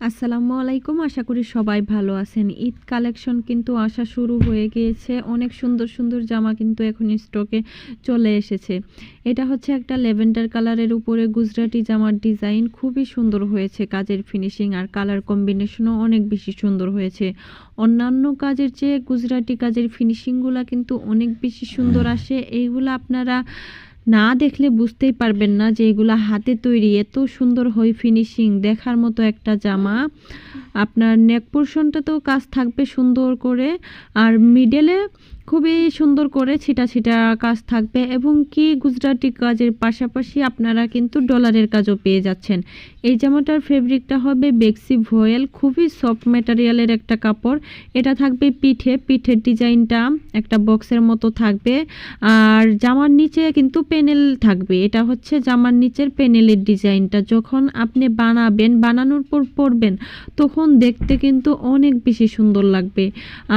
আসসালামু আলাইকুম। আশা করি সবাই ভালো আছেন। ঈদ কালেকশন কিন্তু আসা শুরু হয়ে গিয়েছে। অনেক সুন্দর সুন্দর জামা কিন্তু এখন স্টকে চলে এসেছে। এটা হচ্ছে একটা লেভেন্ডার কালারের উপরে গুজরাটি জামার ডিজাইন। খুবই সুন্দর হয়েছে কাজের ফিনিশিং আর কালার কম্বিনেশনও অনেক বেশি সুন্দর হয়েছে। অন্যান্য কাজের চেয়ে গুজরাটি কাজের ফিনিশিংগুলো কিন্তু অনেক বেশি সুন্দর আসে। এইগুলো আপনারা না দেখলে বুঝতেই পারবেন না যে এগুলা হাতে তৈরি, এত সুন্দর হয় ফিনিশিং দেখার মতো একটা জামা। আপনার নেক পোর্শনটাতেও কাজ থাকবে সুন্দর করে। আর মিডলে খুবই সুন্দর করে ছিটা ছিটা কাজ থাকবে এবং কি গুজরাটি কাজের পাশাপাশি আপনারা কিন্তু ডলারের কাজও পেয়ে যাচ্ছেন। এই জামাটার ফেব্রিকটা হবে বেক্সি ভয়েল খুবই সফট ম্যাটেরিয়ালের একটা কাপড়। এটা থাকবে পিঠে, পিঠের ডিজাইনটা একটা বক্সের মতো থাকবে। আর জামার নিচে কিন্তু পেনেল থাকবে। এটা হচ্ছে জামার নিচের পেনেলের ডিজাইনটা। যখন আপনি বানাবেন, বানানোর পর পরবেন, তখন দেখতে কিন্তু অনেক বেশি সুন্দর লাগবে।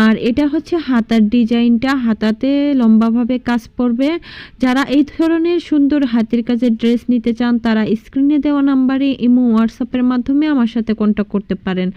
আর এটা হচ্ছে হাতার ডিজাইনটা, হাতাতে লম্বাভাবে কাজ পড়বে যারা এই ধরনের সুন্দর হাতের কাজের ড্রেস নিতে চান, তারা স্ক্রিনে দেওয়া নাম্বারে ইমো, হোয়াটসঅ্যাপের মাধ্যমে আমার সাথে কন্ট্যাক্ট করতে পারেন।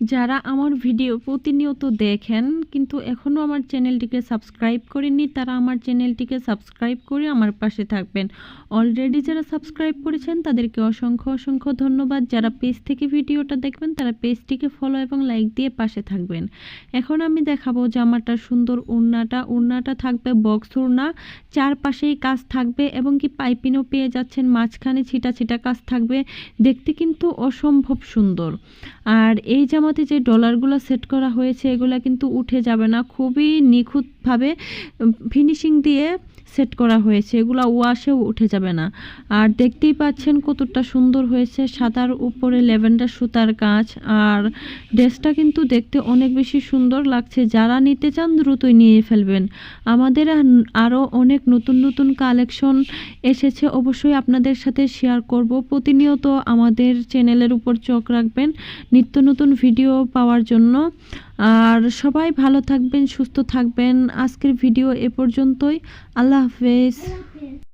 যারা আমার ভিডিও প্রতিনিয়ত দেখেন, কিন্তু এখনও আমার চ্যানেলটিকে সাবস্ক্রাইব করেননি, তারা আমার চ্যানেলটিকে সাবস্ক্রাইব করে আমার পাশে থাকবেন। অলরেডি যারা সাবস্ক্রাইব করেছেন, তাদেরকে অসংখ্য অসংখ্য ধন্যবাদ। যারা পেজ থেকে ভিডিওটা দেখবেন, তারা পেজটিকে ফলো এবং লাইক দিয়ে পাশে থাকবেন। এখন আমি দেখাবো জামাটার সুন্দর ওড়নাটা। ওড়নাটা থাকবে বক্স উড়না চারপাশেই কাজ থাকবে এবং কি পাইপিনও পেয়ে যাচ্ছেন। মাঝখানে ছিটা ছিটা কাজ থাকবে। দেখতে কিন্তু অসম্ভব সুন্দর। আর এই জামাতে যে ডলারগুলো সেট করা হয়েছে, এগুলো কিন্তু উঠে যাবে না। খুবই নিখুঁতভাবে ফিনিশিং দিয়ে সেট করা হয়েছে, এগুলো ওয়াশেও উঠে যাবে না। আর দেখতেই পাচ্ছেন কতটা সুন্দর হয়েছে, সাদার উপরে লেভেন্ডার সুতার কাজ। আর ড্রেসটা কিন্তু দেখতে অনেক বেশি সুন্দর লাগছে, যারা নিতে চান দ্রুতই নিয়ে ফেলবেন। আমাদের আরও অনেক নতুন নতুন কালেকশন এসেছে, অবশ্যই আপনাদের সাথে শেয়ার করব। প্রতিনিয়ত আমাদের চ্যানেলের উপর চোখ রাখবেন নিত্য নতুন ভিডিও পাওয়ার জন্য। আর সবাই ভালো থাকবেন সুস্থ থাকবেন। আজকের ভিডিও এ পর্যন্তই। আল্লাহ হাফেজ।